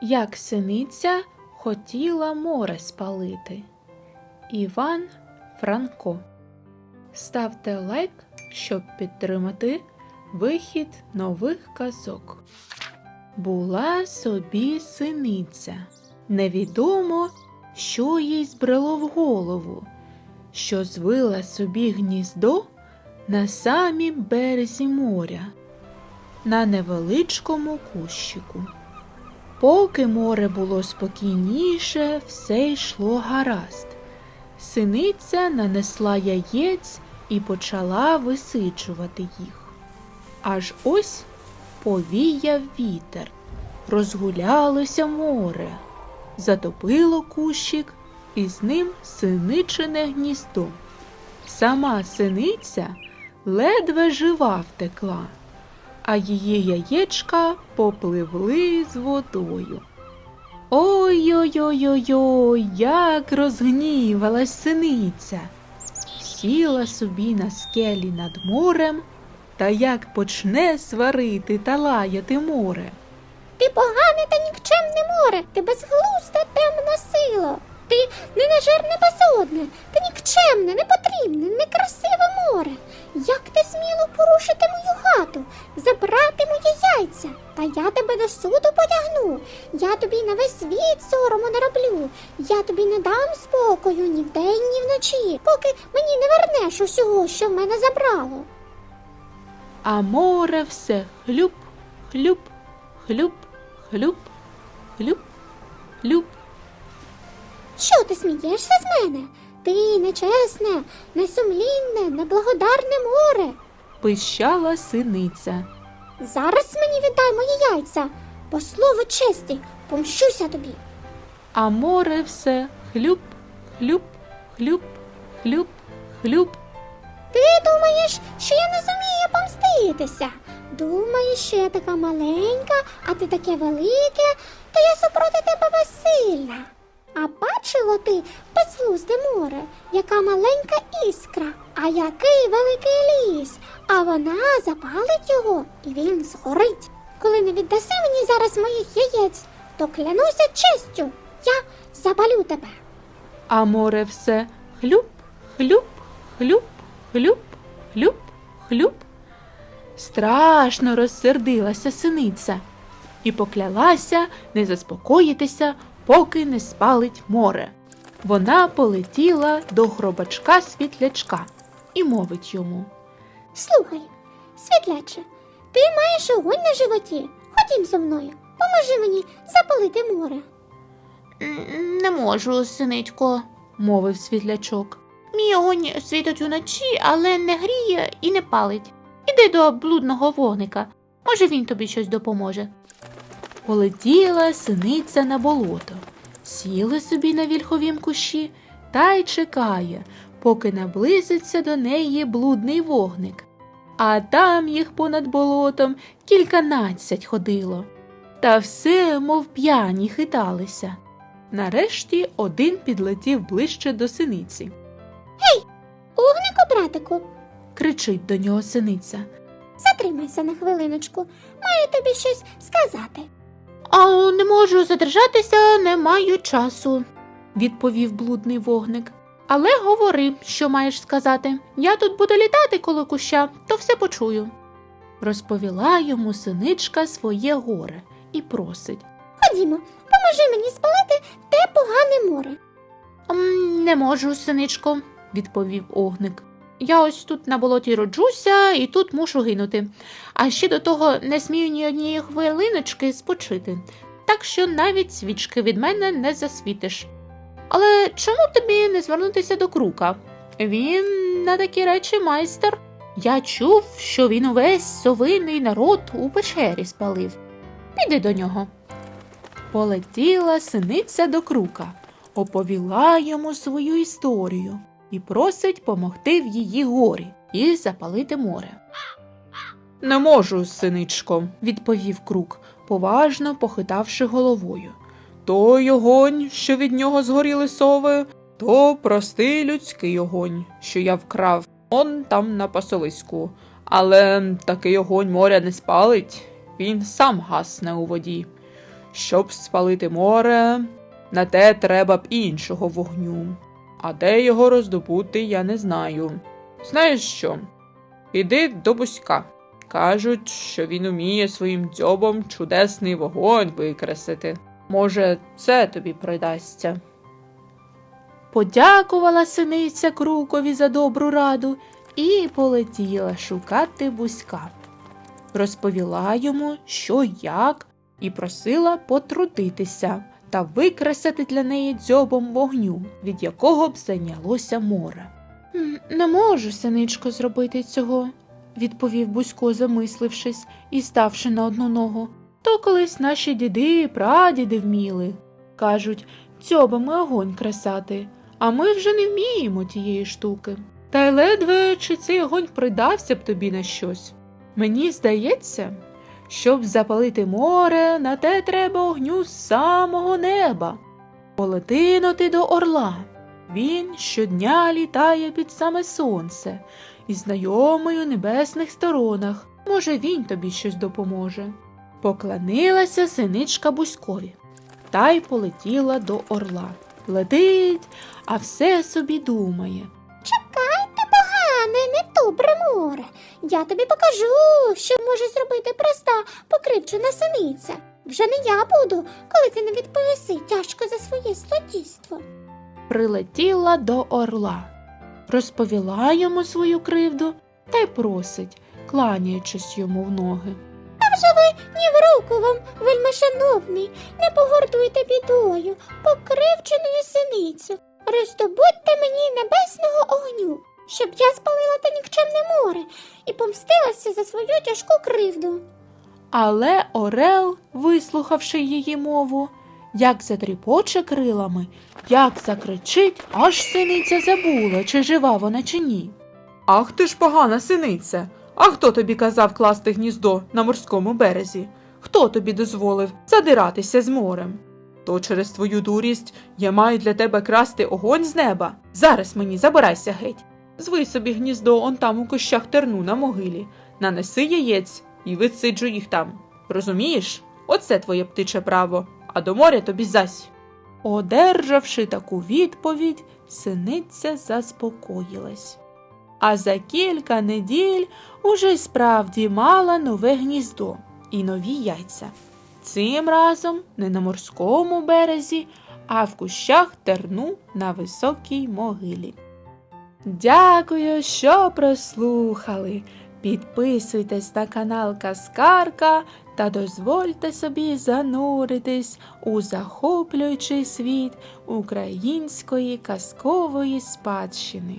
як синиця хотіла море спалити. Іван Франко. Ставте лайк, щоб підтримати вихід нових казок. Була собі синиця. Невідомо, що їй збрело в голову, що звила собі гніздо на самім березі моря, на невеличкому кущику. Поки море було спокійніше, все йшло гаразд. Синиця нанесла яєць і почала висиджувати їх. Аж ось повіяв вітер, розгулялося море, затопило кущик і з ним синичине гніздо. Сама синиця ледве жива втекла, а її яєчка попливли з водою. Ой-ой-ой-ой, як розгнівалась синиця. Сіла собі на скелі над морем, та як почне сварити та лаяти море. Ти погане та нікчемне море, ти безглузда темна сила. Ти ненажерне безодне, ти нікчемне, непотрібне, тобі на весь світ сорому нароблю. Я тобі не дам спокою ні вдень, ні вночі, поки мені не вернеш усього, що в мене забрало. А море все хлюп, хлюп, хлюп, хлюп, хлюп, хлюп. Що ти смієшся з мене? Ти нечесне, несумлінне, неблагодарне море. Пищала синиця. Зараз мені віддай мої яйця, по слову честі, помщуся тобі. А море все хлюп, хлюп, хлюп, хлюп, хлюп. Ти думаєш, що я не зумію помститися? Думаєш, що я така маленька, а ти таке велике, то я супроти тебе безсильна. А бачило ти безглузде море, яка маленька іскра, а який великий ліс, а вона запалить його, і він згорить. Коли не віддаси мені зараз моїх яєць, то клянуся честю, я запалю тебе. А море все хлюп, хлюп, хлюп, хлюп, хлюп, хлюп. Страшно розсердилася синиця і поклялася не заспокоїтися, поки не спалить море. Вона полетіла до гробачка світлячка і мовить йому. Слухай, світляче, ти маєш огонь на животі. Ходім зо мною, поможи мені запалити море. Не можу, синичко. мовив світлячок. Мій огонь світить уночі, але не гріє і не палить. Іди до блудного вогника. Може, він тобі щось допоможе. Полетіла синиця на болото, сіла собі на вільховім кущі та й чекає, поки наблизиться до неї блудний вогник. А там їх понад болотом кільканадцять ходило. Та все, мов п'яні, хиталися. Нарешті один підлетів ближче до синиці. Гей, Огнику, братику, Кричить до нього синиця. затримайся на хвилиночку, маю тобі щось сказати. А не можу задержатися, не маю часу. відповів блудний вогник. Але говори, що маєш сказати. Я тут буду літати коло куща, то все почую. Розповіла йому синичка своє горе і просить. Ходімо, поможи мені спалити те погане море. М, Не можу, синичко. відповів огник. Я ось тут на болоті роджуся і тут мушу гинути. А ще до того не смію ні однієї хвилиночки спочити, так що навіть свічки від мене не засвітиш. Але чому б тобі не звернутися до крука? Він на такі речі майстер. Я чув, що він увесь совиний народ у печері спалив. Піди до нього. Полетіла синиця до крука, оповіла йому свою історію і просить помогти в її горі і запалити море. Не можу, синичко, відповів крук, поважно похитавши головою. Той огонь, що від нього згоріли сови, то простий людський огонь, що я вкрав он там на пасовиську. Але такий огонь моря не спалить, він сам гасне у воді. Щоб спалити море, на те треба б іншого вогню. А де його роздобути, я не знаю. Знаєш що? Іди до Бузька. Кажуть, що він уміє своїм дзьобом чудесний вогонь викресити. Може, це тобі придасться. Подякувала синиця Крукові за добру раду і полетіла шукати бузька. Розповіла йому, що як, і просила потрудитися та викресати для неї дзьобом вогню, від якого б зайнялося море. Не можу, синичко, зробити цього, відповів Бузько, замислившись і ставши на одну ногу. То колись наші діди, прадіди вміли. Кажуть, дзьобами огонь кресати, а ми вже не вміємо тієї штуки. Та й ледве чи цей огонь придався б тобі на щось. Мені здається, щоб запалити море, на те треба огню з самого неба. Полетинути до орла. Він щодня літає під саме сонце і знайомий у небесних сторонах. Може, він тобі щось допоможе. Поклонилася синичка Бузькові та й полетіла до орла. Летить, а все собі думає. Море. Я тобі покажу, що може зробити проста покривджена синиця. Вже не я буду, коли ти не відповіси тяжко за своє злодійство. Прилетіла до орла, розповіла йому свою кривду та й просить, кланяючись йому в ноги. Ні в руку вам, вельмишановний, не погордуйте бідою, покривченою синицю. Роздобудьте мені небесного огню, щоб я спалила те нікчемне море і помстилася за свою тяжку кривду. Але Орел, вислухавши її мову, як затріпоче крилами, як закричить, аж синиця забула, чи жива вона, чи ні. Ах ти ж погана синиця! А хто тобі казав класти гніздо на морському березі? Хто тобі дозволив задиратися з морем? То через твою дурість я маю для тебе красти огонь з неба. Зараз мені забирайся геть. Звий собі гніздо он там у кущах терну на могилі, нанеси яєць і висиджу їх там. Розумієш? Оце твоє птиче право, а до моря тобі зась. Одержавши таку відповідь, синиця заспокоїлась. А за кілька неділь уже й справді мала нове гніздо і нові яйця. Цим разом не на морському березі, а в кущах терну на високій могилі. Дякую, що прослухали. Підписуйтесь на канал Каскарка та дозвольте собі зануритись у захоплюючий світ української казкової спадщини.